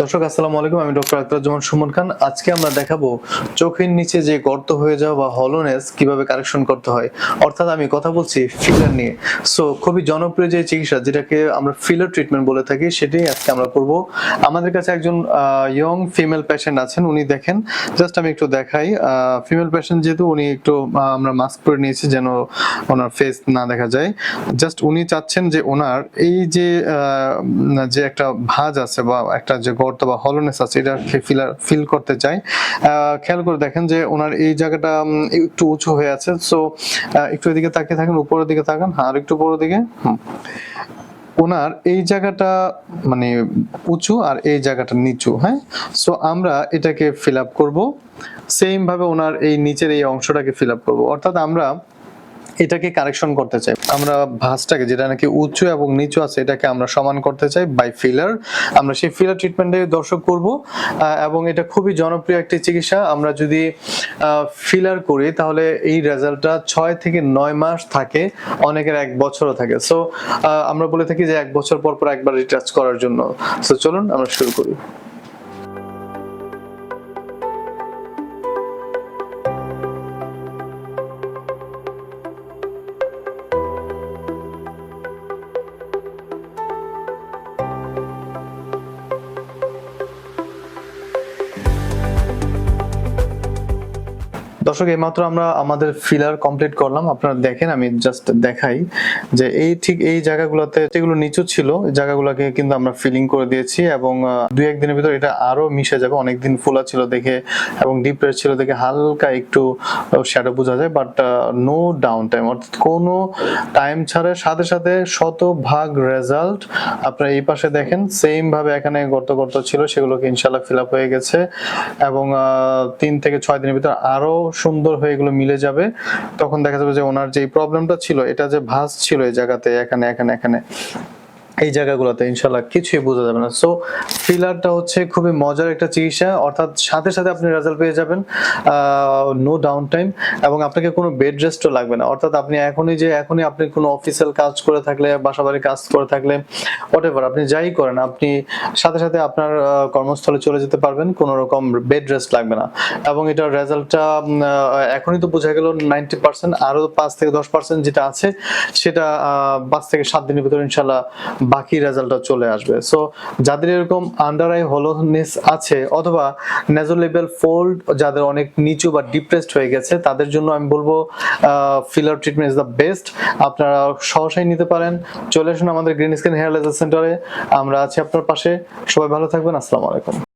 দর্শক, আসসালামু আলাইকুম। আমি ডক্টর আক্তারুজ্জামান সুমন খান। আজকে আমরা দেখাবো চোখের নিচে যে গর্ত হয়ে যাওয়া বা হলোনেস কীভাবে কারেকশন করতে হয়। অর্থাৎ আমি কথা বলছি ফিলার নিয়ে। সো খুবই জনপ্রিয় যে চিকিৎসা যেটাকে আমরা ফিলার ট্রিটমেন্ট বলে থাকি, সেটাই আজকে আমরা করব। আমাদের কাছে একজন ইয়ং ফিমেল পেশেন্ট আছেন। উনি দেখেন জাস্ট আমি একটু দেখাই। ফিমেল পেশেন্ট যেহেতু উনি একটু আমরা মাস্ক পরে নিয়েছি যেন ওনার ফেস না দেখা যায়। জাস্ট উনি চাচ্ছেন যে ওনার এই যে যে একটা ভাঁজ আছে বা একটা যে গর্ত বা হলোনেস আছে, এটা ফিল করতে চাই খেয়াল করে দেখেন যে ওনার এই জায়গাটা একটু উঁচু হয়ে আছে। সো একটু এদিকে তাকিয়ে থাকেন, উপরের দিকে তাকান, আর একটু উপরের দিকে ওনার এই জায়গাটা মানে উঁচু আর এই জায়গাটা নিচু হ্যাঁ? সো আমরা এটাকে ফিল আপ করব। সেম ভাবে ওনার এই নিচের এই অংশটাকে ফিল আপ করব। অর্থাৎ আমরা এটাকে কারেকশন করতে চাই। আমরা ভাঁজটাকে যেটা নাকি উঁচু এবং নিচু আছে, এটাকে আমরা সমান করতে চাই বাই ফিলার আমরা সেই ফিলার ট্রিটমেন্টে দর্শক করব এবং এটা খুবই জনপ্রিয় একটি চিকিৎসা। আমরা যদি ফিলার করি, তাহলে এই রেজাল্টটা ছয় থেকে নয় মাস থাকে, অনেকের এক বছরও থাকে। সো আমরা বলে থাকি যে এক বছর পর পর একবার রিটাচ করার জন্য। সো চলুন আমরা শুরু করি। দর্শক, এইমাত্র আমরা আমাদের ফিলার কমপ্লিট করলাম। আপনারা দেখেন, আমি জাস্ট দেখাই যে এই ঠিক এই জায়গাগুলোতে যেগুলো নিচু ছিল জায়গাগুলোকে কিন্তু আমরা ফিলিং করে দিয়েছি এবং দুই একদিনের ভিতর এটা আরও মিশে যাবে। অনেকদিন ফোলা ছিল দেখে এবং ডিপ ছিল দেখে হালকা একটু শ্যাডো বোঝা যায় বাট নো ডাউন টাইম অর্থাৎ কোনো টাইম ছাড়া সাথে সাথে শতভাগ রেজাল্ট আপনারা এই পাশে দেখেন সেম ভাবে এখানে গর্ত গর্ত ছিল, সেগুলোকে ইনশাল্লাহ ফিল আপ হয়ে গেছে এবং তিন থেকে ছয় দিনের ভিতর আরও সুন্দর হয়ে এগুলো মিলে যাবে, তখন দেখা যাবে যে ওনার যে প্রবলেমটা ছিল, এটা যে ভাস ছিল এই জায়গাতে, এখানে এখানে এখানে। এই জায়গাগুলোতে ইনশাল্লাহ কিছুই বোঝা যাবে না। সো ফিলারটা হচ্ছে খুবই মজার একটা চিকিৎসা, অর্থাৎ সাথে সাথে আপনি রেজাল্ট পেয়ে যাবেন নো ডাউন টাইম এবং আপনাকে কোনো বেড রেস্টও লাগবে না। অর্থাৎ আপনি এখনই যে, এখনই আপনি কোনো অফিসিয়াল কাজ করে থাকলে বাসা বাড়ির কাজ করে থাকলে হোয়াট আপনি যাই করেন, আপনি সাথে সাথে আপনার কর্মস্থলে চলে যেতে পারবেন, কোনো রকম বেড রেস্ট লাগবে না। এবং এটার রেজাল্টটা এখনই তো বোঝা গেল নাইনটি পার্সেন্ট আরও পাঁচ থেকে দশ পার্সেন্ট যেটা আছে, সেটা পাঁচ থেকে সাত দিনের ভিতরে ইনশাল্লাহ বাকি রেজাল্টটা চলে আসবে। সো যাদের এরকম আন্ডার আই হলোনেস আছে অথবা নেজো লেভেল ফোল্ড যাদের অনেক নিচু বা ডিপ্রেসড হয়ে গেছে, তাদের জন্য আমি বলব filler treatment is the best আপনারা সহসাই নিতে পারেন। চলে আসুন আমাদের গ্রিন স্কিন হেয়ার লেজার সেন্টারে আমরা আছি আপনার পাশে। সবাই ভালো থাকবেন। আসসালামু আলাইকুম।